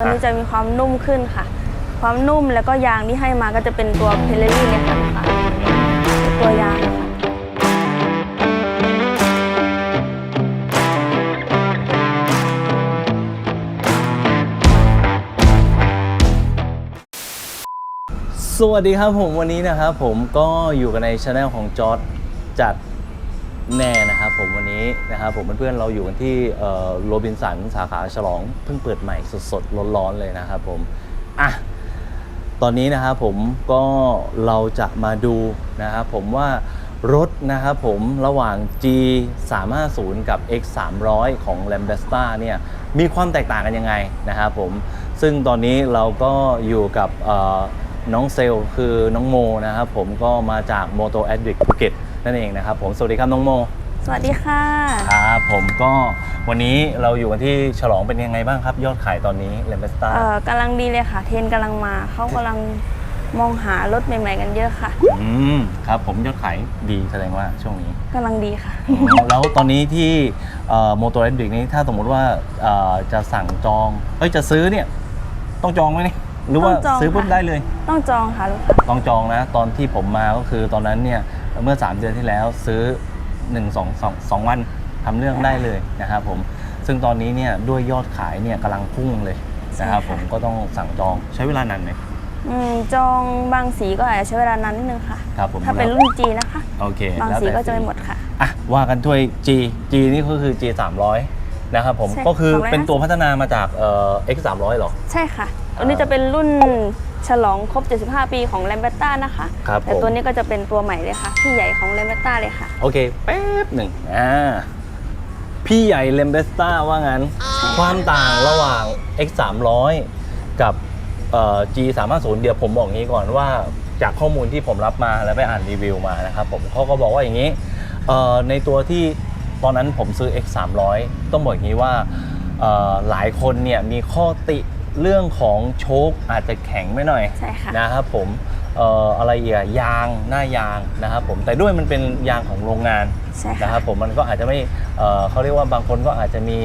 ตัวนี้จะมีความนุ่มขึ้นค่ะ ความนุ่มแล้วก็ยางที่ให้มาก็จะเป็นตัวเพลลี่เลยค่ะลูกค้าตัวยางค่ะสวัสดีครับผมวันนี้นะครับผมก็อยู่กันในช anel ของจอร์ดจัดแน่นะครับ ผมวันนี้นะครับผมเพื่อนๆเราอยู่กันที่โรบินสันสาขาฉลองเพิ่งเปิดใหม่สดๆร้อนๆเลยนะครับผมอะตอนนี้นะครับผมก็เราจะมาดูนะครับผมว่ารถนะครับผมระหว่าง G 3 5 0กับ X 3 0 0ของ l a m b e s t a เนี่ยมีความแตกต่างกันยังไงนะครับผมซึ่งตอนนี้เราก็อยู่กับน้องเซลคือน้องโมนะครับผมก็มาจาก Moto Addict ภูเก็ตนั่นเองนะครับผมสวัสดีครับน้องโม สวัสดีค่ะ ครับผมก็วันนี้เราอยู่กันที่ฉลองเป็นยังไงบ้างครับ ยอดขายตอนนี้เลมเบสตาเอ่อกำลังดีเลยค่ะ เทรนกำลังมา เขากำลังมองหารถใหม่ ๆ กันเยอะค่ะอืมครับผมยอดขายดีแสดงว่าช่วงนี้ กำลังดีค่ะอ๋อแล้วตอนนี้ที่โมโต Addict นี้ถ้าสมมุติว่าเอ่อจะสั่งจองเอ้ยจะซื้อเนี่ย ต้องจองไหมนี่หรือว่าต้องจองซื้อปุ๊บค่ะ ได้เลย ต้องจองค่ะลูกค้าต้องจองนะ ตอนที่ผมมาก็คือตอนนั้นเนี่ยเมื่อ 3 เดือนที่แล้วซื้อ 1 2 2 2 วันทำเรื่องได้เลยนะครับผมซึ่งตอนนี้เนี่ยด้วยยอดขายเนี่ยกำลังพุ่งเลยนะครับผมก็ต้องสั่งจองใช้เวลานานไหมอืมจองบางสีก็อาจจะใช้เวลานานนิดนึงค่ะ ครับผมถ้าเป็นรุ่นจีนะคะ โอเคบางแล้วสีแต่ก็จะไม่หมดค่ะอะว่ากันถ้วย G G นี่ก็คือ G 300นะครับผมใช่ก็คือ250เป็นตัวพัฒนามาจากเอ่อ X 300หรอ ใช่ค่ะ ตัวนี้จะเป็นรุ่นฉลองครบ 75 ปีของแลมเบต้านะคะ ครับแต่ผมตัวนี้ก็จะเป็นตัวใหม่เลยค่ะ ที่ใหญ่ของแลมเบต้าเลยค่ะ โอเคแป๊บหนึ่งอ่าพี่ใหญ่เลมเบสตาว่างั้น ความต่างระหว่าง X 3 0 0กับเอ่อ G 3 5 0เดี๋ยวผมบอกงี้ก่อนว่าจากข้อมูลที่ผมรับมาแล้วไปอ่านรีวิวมานะครับผมเขาก็บอกว่าอย่างนี้เอ่อในตัวที่ตอนนั้นผมซื้อ X 3 0 0ต้องบอกอย่างนี้ว่าเอ่อหลายคนเนี่ยมีข้อติ เรื่องของโชคอาจจะแข็งไม่หน่อยใช่ค่ะนะครับผมเอ่ออะไรอีกอะยางหน้ายางนะครับผมแต่ด้วยมันเป็นยางของโรงงานใช่นะค่ะครับผมมันก็อาจจะไม่เอ่อเขาเรียกว่าบางคนก็อาจจะมี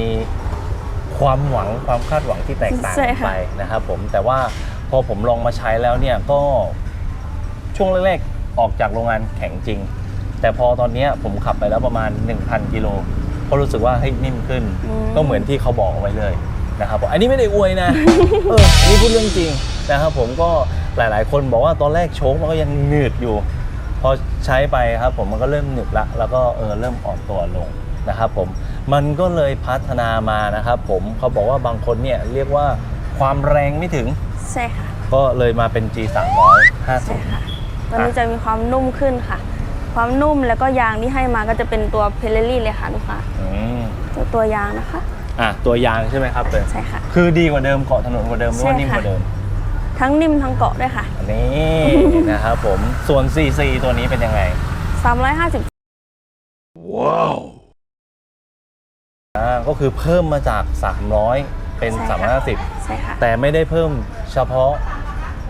ความหวังความคาดหวังที่แตกต่างใช่กันค่ะ ไปนะครับผมแต่ว่าพอผมลองมาใช้แล้วเนี่ยก็ช่วงแรกๆออกจากโรงงานแข็งจริง แต่พอตอนเนี้ยผมขับไปแล้วประมาณ 1,000 กิโลก็รู้สึกว่าให้ยนิ่มขึ้น ก็เหมือนที่เขาบอกเอาไว้เลย นะครับผมอันนี้ไม่ได้อวยนะเออนี่พูดเรื่องจริงนะครับผมก็หลายๆ คนบอกว่าตอนแรกโชคมันก็ยังหนืดอยู่ พอใช้ไปครับผมมันก็เริ่มหนึบละแล้วก็เออเริ่มอ่อนตัวลงนะครับผมมันก็เลยพัฒนามานะครับผมเขาบอกว่าบางคนเนี่ยเรียกว่าความแรงไม่ถึง ใช่ค่ะ ก็เลยมาเป็น G 3 5 ใช่0 ค่ะ ตัวนี้จะมีความนุ่มขึ้นค่ะ ความนุ่มแล้วก็ยางที่ให้มาก็จะเป็นตัวเพลลี่เลยค่ะลูกค้าอืม ตัวตัวยางนะคะ อะตัวยางใช่ไหมครับเป็นใช่ค่ะ คือดีกว่าเดิมเกาะถนนกว่าเดิมหรือว่าใช่นิ่มค่ะกว่าเดิม ทั้งนิ่มทั้งเกาะด้วยค่ะอันนี้นะครับผมส่วน CC ตัวนี้เป็นยังไง 350อ่าก็คือเพิ่มมาจาก 300 เป็น ใช่ค่ะ 350 ใช่ค่ะ แต่ไม่ได้เพิ่มเฉพาะ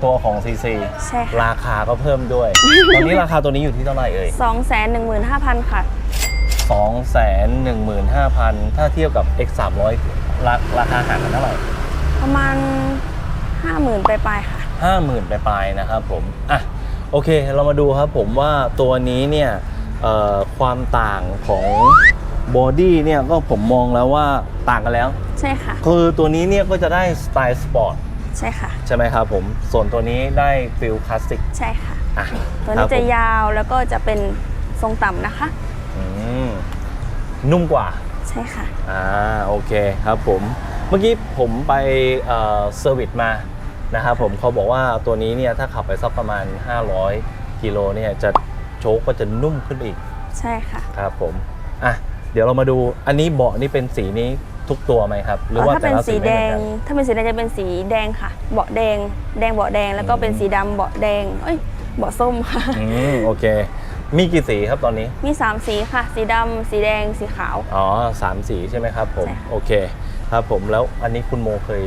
ตัวของ CC ใช่ค่ะ ราคาก็เพิ่มด้วย ตอนนี้ราคาตัวนี้อยู่ที่เท่าไหร่เอ่ย 215,000 ค่ะ 215,000 ถ้าเทียบกับ X 300ราราคาห่างกันเท่าไหร่ ประมาณ 50,000ปลายๆค่ะ 50,000ปลายๆนะครับผม อะ โอเค เรามาดูครับผมว่าตัวนี้เนี่ยเอ่อความต่างของบอดี้เนี่ยก็ผมมองแล้วว่าต่างกันแล้ว ใช่ค่ะ คือตัวนี้เนี่ยก็จะได้สไตล์สปอร์ต ใช่ค่ะ ใช่ไหมครับผม ส่วนตัวนี้ได้ฟิลคลาสสิก ใช่ค่ะ อะ ตัวครันี้บจะผมยาวแล้วก็จะเป็นทรงต่ำนะคะอื มนุ่มกว่า ใช่ค่ะ อ่าโอเคครับผม เมื่อกี้ผมไปเอ่อเซอร์วิสมานะครับผมเขาบอกว่าตัวนี้เนี่ยถ้าขับไปสักประมาณ 500 กิโลเนี่ยจะโชคก็จะนุ่มขึ้นอีกใช่ค่ะ ครับผมอะเดี๋ยวเรามาดูอันนี้เบาะนี่เป็นสีนี้ทุกตัวไหมครับ หรือว่าถ้าแต่เป็นละสีสีแดไม่เหมือนงกัน ถ้าเป็นสีแดงจะเป็นสีแดงค่ะ เบาะแดง แดงเบาะแดง แล้วก็เป็นอืมสีดำเบาะแดง เอ้ย เบาะส้มค่ะ อืมโอเค มีกี่สีครับตอนนี้ มี 3 สีค่ะ สีดำสีแดงสีขาว อ๋อสามสีใช่ไหมครับผม ใช่ค่ะ โอเค ครับผมแล้วอันนี้คุณโมเคย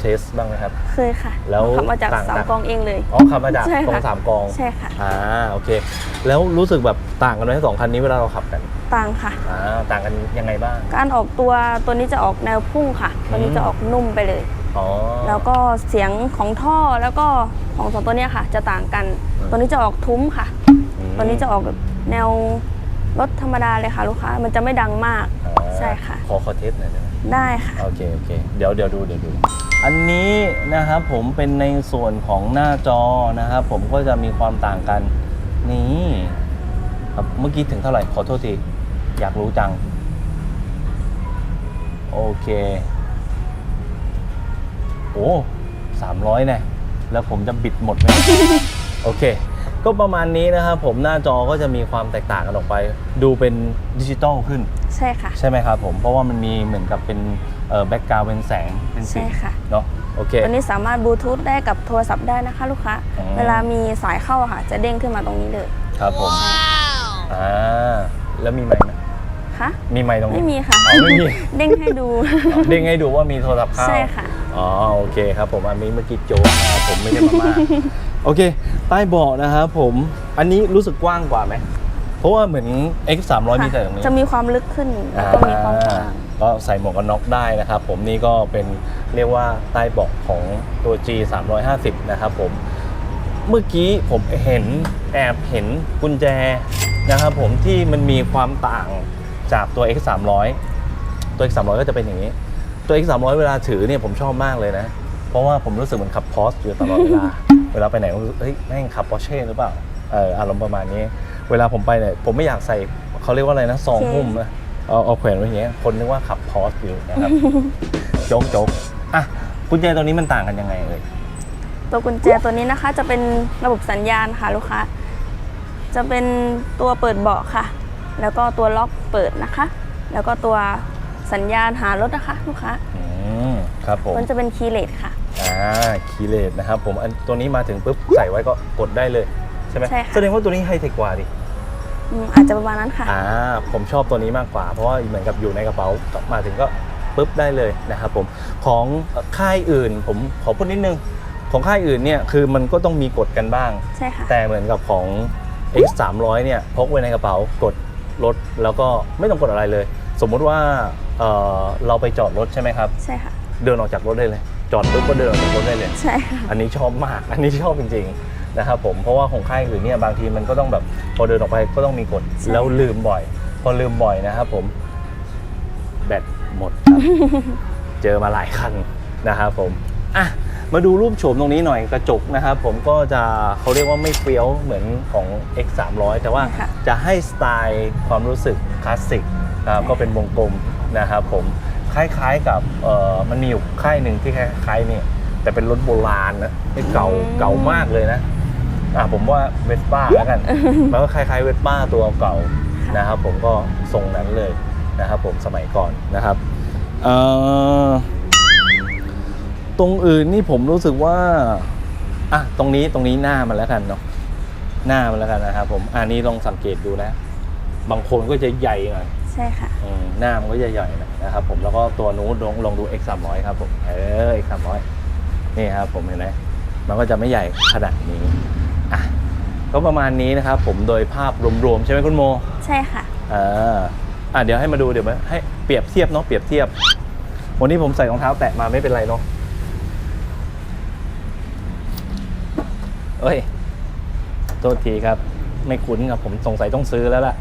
เทสบ้างไหมครับ เคยค่ะแล้วขับมาจากต่างๆเสากองเองเลย อ๋อขับมาจากใช่กองค่ะสามกอง ใช่ค่ะ อ่าโอเค แล้วรู้สึกแบบต่างกันไหมสองคันนี้เวลาเราขับกัน ต่างค่ะ อ่าต่างกันยังไงบ้าง การออกตัวตัวนี้จะออกแนวพุ่งค่ะ ตัวนี้อืมจะออกนุ่มไปเลย อ๋อ แล้วก็เสียงของท่อแล้วก็ของสองตัวเนี้ยค่ะ จะต่างกัน อืม ตัวนี้จะออกทุ้มค่ะอืม ตัวนี้จะออกแบบแนวรถธรรมดาเลยค่ะลูกค้า มันจะไม่ดังมาก อ่าใช่ค่ะ ขอขอเทสหน่อยได้ไหมได้ค่ะ โอเค โอเค เดี๋ยวเดี๋ยวดูเดี๋ยวดู อันนี้นะครับผมเป็นในส่วนของหน้าจอนะครับผมก็จะมีความต่างกัน นี่ครับเมื่อกี้ถึงเท่าไหร่ ขอโทษที อยากรู้จัง โอเค โอ้สามร้อยเนี่ยแล้วผมจะบิดหมดไหม โอเค ก็ประมาณนี้นะครับผมหน้าจอก็จะมีความแตกต่างกันออกไป ดูเป็นดิจิตอลขึ้น ใช่ค่ะ ใช่ไหมครับผม เพราะว่ามันมีเหมือนกับเป็นแบ็กกราวด์เป็นแสงเป็นสีใช่ค่ะ เนาะโอเค ตัวนี้สามารถบลูทูธได้กับโทรศัพท์ได้นะคะลูกค้า อืม เวลามีสายเข้าอะค่ะ จะเด้งขึ้นมาตรงนี้เลยครับผมอ่าแล้วมีไมค์ไหมคะมีไมค์ตรงนี้ ไม่มีค่ะ อ๋อไม่มี เด้งให้ดู เด้งให้ดูว่ามีโทรศัพท์เข้าใช่ค่ะ อ๋อโอเคครับผมอันนี้เมื่อกี้โจ๊กนะครับผมไม่ได้มาม่าโอเค ใต้เบาะนะครับผมอันนี้รู้สึกกว้างกว่าไหมเพราะว่าเหมือน X 3 0 0มีแต่ตรงนี้ จะมีความลึกขึ้นแล้วก็มีความกว้าง ก็ใส่หมวกกันน็อกได้นะครับผมนี่ก็เป็นเรียกว่าใต้เบาะของตัว G 350นะครับผมเมื่อกี้ผมเห็นแอบเห็นกุญแจนะครับผมที่มันมีความต่างจากตัว X 300ตัว X 300ก็จะเป็นอย่างนี้ ตัว X 300เวลาถือเนี่ยผมชอบมากเลยนะ เพราะว่าผมรู้สึกเหมือนขับพอสอยู่ตลอดเวลา เวลาไปไหนก็รู้สึกเฮ้ยแม่งขับปอร์เช่หรือเปล่าเอออารมณ์ประมาณนี้ เวลาผมไปเนี่ยผมไม่อยากใส่เขาเรียกว่าอะไรนะซองเคหุ้มนะเอาเอาแขวนไว้อย่างเงี้ยคนนึกว่าขับพอสอยู่นะครับ โจ๊กโจ๊กอะกุญแจตัวนี้มันต่างกันยังไงเลยตัวกุญแจตัวนี้นะคะจะเป็นระบบสัญญาณค่ะลูกค้า จะเป็นตัวเปิดเบาะค่ะ แล้วก็ตัวล็อกเปิดนะคะ แล้วก็ตัว สัญญาณหารถนะคะลูกค้าอืมครับผมมันจะเป็นคีย์เลสค่ะ อ่าคีย์เลสนะครับผมอันตัวนี้มาถึงปุ๊บใส่ไว้ก็กดได้เลยใช่ไหมใช่ค่ะ แสดงว่าตัวนี้ไฮเทคกว่าดิอืมอาจจะประมาณนั้นค่ะ อ่าผมชอบตัวนี้มากกว่า เพราะว่าเหมือนกับอยู่ในกระเป๋ามาถึงก็ปุ๊บได้เลยนะครับผมของค่ายอื่นผมขอพูดนิดนึง ของค่ายอื่นเนี่ยคือมันก็ต้องมีกดกันบ้าง ใช่ค่ะ แต่เหมือนกับของ X 3 0 0เนี่ยพกไว้ในกระเป๋ากดรถแล้วก็ไม่ต้องกดอะไรเลย สมมุติว่าเอ่อเราไปจอดรถใช่ไหมครับ ใช่ค่ะ เดินออกจากรถได้เลย จอดปุ๊บก็เดินออกจากรถได้เลย ใช่ค่ะ อันนี้ชอบมาก อันนี้ชอบจริงๆนะครับผม เพราะว่าของค่ายอื่นเนี่ยบางทีมันก็ต้องแบบพอเดินออกไปก็ต้องมีกฎใช่ แล้วลืมบ่อย พอลืมบ่อยนะครับผม แบตหมดครับ เจอมาหลายคันนะครับผม อะ มาดูรูปโฉมตรงนี้หน่อยกระจกนะครับผมก็จะเขาเรียกว่าไม่เฟี้ยวเหมือนของ X 3 0 0แต่ว่าใช่ค่ะ จะให้สไตล์ความรู้สึกคลาสสิก นะครับก็เป็นวงกลมนะครับผมคล้ายๆกับเอ่อมันมีอยู่ค่ายหนึ่งที่คล้ายๆนี่แต่เป็นรถโบราณนะไม่เก่าเก่ามากเลยนะอะผมว่าเวสป้าแล้วกันมันก็คล้ายๆเวสป้าตัวเก่านะครับผมก็ทรงนั้นเลยนะครับผมสมัยก่อนนะครับเอ่อตรงอื่นนี่ผมรู้สึกว่าอะตรงนี้ตรงนี้หน้ามันแล้วกันเนาะหน้ามันแล้วกันนะครับผมอันนี้ลองสังเกตดูนะ บางคนก็จะใหญ่หน่อย ใช่ค่ะ อืมหน้ามันก็จะใหญ่หน่อยนะครับผมแล้วก็ตัวนู้นลองลองดู X 3 0 0ครับผมเออ X 3 0 0นี่ครับผมเห็นไหมมันก็จะไม่ใหญ่ขนาดนี้อะก็ประมาณนี้นะครับผมโดยภาพรวมๆใช่ไหมคุณโมใช่ค่ะ อ่าอะเดี๋ยวให้มาดูเดี๋ยวมาให้เปรียบเทียบเนาะเปรียบเทียบ วันนี้ผมใส่รองเท้าแตะมาไม่เป็นไรเนาะเอ้ย โทษทีครับ ไม่คุ้นครับผมสงสัยต้องซื้อแล้วล่ะ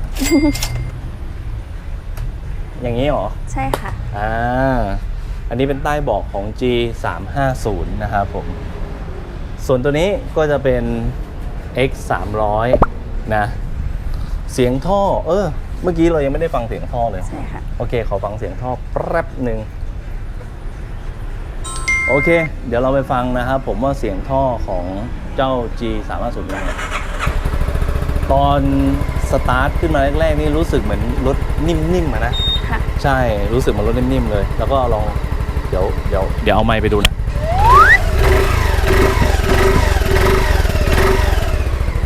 อย่างนี้เหรอ ใช่ค่ะ อ่า อันนี้เป็นใต้เบาะของ G 3 5 0นะครับผม ส่วนตัวนี้ก็จะเป็น X 3 0 0นะ เสียงท่อ เออ เมื่อกี้เรายังไม่ได้ฟังเสียงท่อเลย ใช่ค่ะ โอเค ขอฟังเสียงท่อแป๊บหนึ่ง โอเค เดี๋ยวเราไปฟังนะครับผมว่าเสียงท่อของเจ้า G 3 5 0เป็นไงตอน สตาร์ทขึ้นมาแรกๆนี่รู้สึกเหมือนรถนิ่มๆอะนะค่ะ ใช่รู้สึกเหมันรถนิ่มๆเลย แล้วก็ลองเดี๋ยวเดี๋ยวเดี๋ยวเอาไมค์ไปดูนะ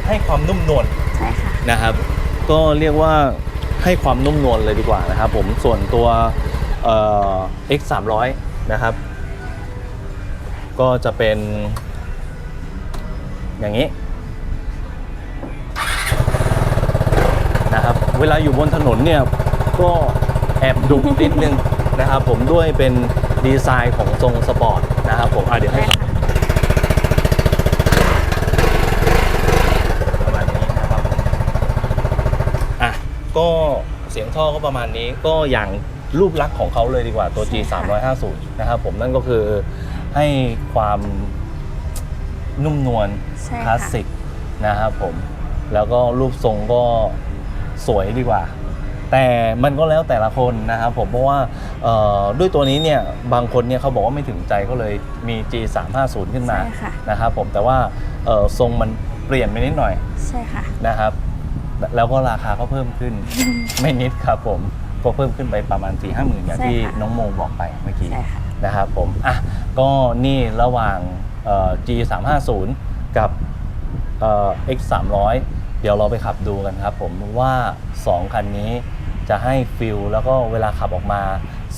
ให้ความนุ่มนวลใช่ค่ะ นะครับ ก็เรียกว่าให้ความนุ่มนวลเลยดีกว่านะครับผมส่วนตัวเอ่อ X 3 0 0นะครับ ก็จะเป็น อย่างนี้ นะครับ เวลาอยู่บนถนนเนี่ยก็แอบดุนิดนึงนะครับผมด้วยเป็นดีไซน์ของทรงสปอร์ตนะครับผมอะเดี๋ยวให้ใช่ค่ะประมาณนี้นะครับผมอะก็เสียงท่อก็ประมาณนี้ก็อย่างรูปลักษณ์ของเขาเลยดีกว่าตัว G ใช่ค่ะ350นะครับผมนั่นก็คือให้ความนุ่มนวลใช่คลาค่ะสสิกนะครับผม แล้วก็รูปทรงก็ สวยดีกว่า แต่มันก็แล้วแต่ละคนนะครับผมเพราะว่าเอ่อด้วยตัวนี้เนี่ยบางคนเนี่ยเขาบอกว่าไม่ถึงใจก็เลยมี G 350ขึ้นมาใช่ค่ะ นะครับผมแต่ว่าเอ่อทรงมันเปลี่ยนไปนิดหน่อยใช่ค่ะ นะครับ แล้วก็ราคาก็เพิ่มขึ้น ไม่นิดครับผมก็เพิ่มขึ้นไปประมาณ4ี่ห้าหมื่นอย่างใช่ที่ค่ะ น้องโมบอกไปเมื่อกี้ ใช่ค่ะ นะครับผม อะ ก็นี่ระหว่างเอ่อ G 3 5 0กับเอ่อ X 3 0 0 เดี๋ยวเราไปขับดูกันครับผมว่า 2 คันนี้จะให้ฟิลแล้วก็เวลาขับออกมา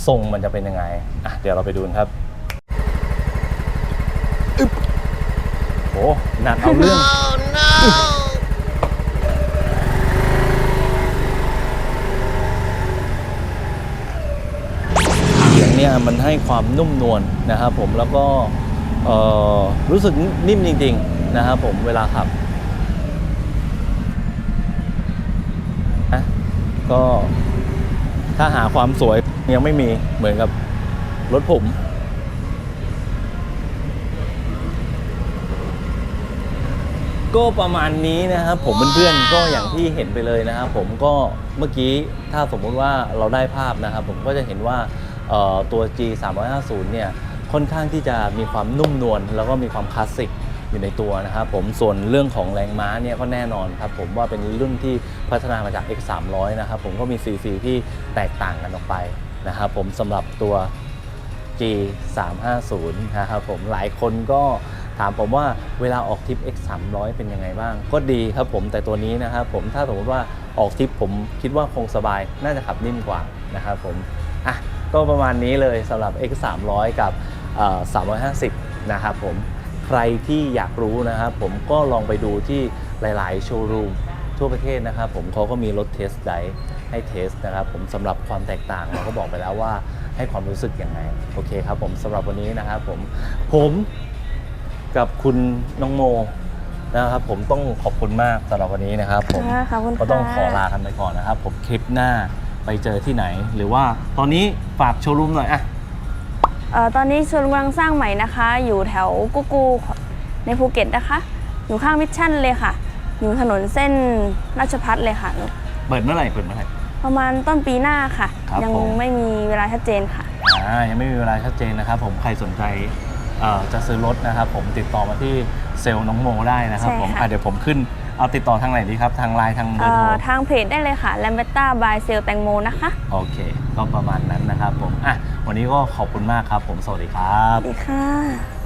ทรงมันจะเป็นยังไงอะเดี๋ยวเราไปดูกันครับอึ๊บโหหนักเอาเรื่อง เสียงเนี่ยมันให้ความนุ่มนวลนะครับผมแล้วก็เอ่อรู้สึกนิ่มจริงๆนะครับผมเวลาขับนะ ก็ถ้าหาความสวยยังไม่มีเหมือนกับรถผม ก็ประมาณนี้นะครับผมเพื่อนๆก็อย่างที่เห็นไปเลยนะครับผมก็เมื่อกี้ถ้าสมมุติว่าเราได้ภาพนะครับผมก็จะเห็นว่าเอ่อตัว G 3 5 0เนี่ยค่อนข้างที่จะมีความนุ่มนวลแล้วก็มีความคลาสสิก อยู่ในตัวนะครับผมส่วนเรื่องของแรงม้าเนี่ยก็แน่นอนครับผมว่าเป็นรุ่นที่พัฒนามาจาก X 3 0 0นะครับผมก็มี CC ที่แตกต่างกันออกไปนะครับผมสำหรับตัว G 3 5 0นะครับผมหลายคนก็ถามผมว่าเวลาออกทริป X 3 0 0เป็นยังไงบ้าง ก็ดีครับผมแต่ตัวนี้นะครับผมถ้าสมมติว่าออกทริปผมคิดว่าคงสบายน่าจะขับนิ่มกว่านะครับผมอะก็ประมาณนี้เลยสำหรับ X 3 0 0กับ350 นะครับผม ใครที่อยากรู้นะครับผมก็ลองไปดูที่หลาย ๆ โชว์รูมทั่วประเทศนะครับผมเขาก็มีรถเทสไดให้เทสนะครับผมสำหรับความแตกต่างเราก็บอกไปแล้วว่าให้ความรู้สึกยังไงโอเคครับผมสำหรับวันนี้นะครับผมผมกับคุณน้องโมนะครับผมต้องขอบคุณมากสำหรับวันนี้นะครับผมค่ะขอบคุณก็ต้องขอค่ะลากันไปก่อนนะครับ ผมคลิปหน้าไปเจอที่ไหน หรือว่าตอนนี้ฝากโชว์รูมหน่อยอะเอ่อ ตอนนี้ชวนกำลังสร้างใหม่นะคะ อยู่แถวกุกูในภูเก็ตนะคะ อยู่ข้างมิชชั่นเลยค่ะ อยู่ถนนเส้นราชพัฒเลยค่ะ เปิดเมื่อไหร่เปิดเมื่อไหร่ ประมาณต้นปีหน้าค่ะ ครับยังผม ไม่มีเวลาชัดเจนค่ะ อ่ายังไม่มีเวลาชัดเจนนะครับผมใครสนใจเอ่อจะซื้อรถนะครับผมติดต่อมาที่เซลล์น้องโมได้นะครับใช่ผมค่ะ อะเดี๋ยวผมขึ้นเอาติดต่อทางไหนดีครับทางไลน์ทางเบอเอ่ร์โทร อทางเพจได้เลยค่ะแลมเบต้าบายเซลแตงโมนะคะ โอเค ก็ประมาณนั้นนะครับผม อะ วันนี้ก็ขอบคุณมากครับ ผมสวัสดีครับ สวัสดีค่ะ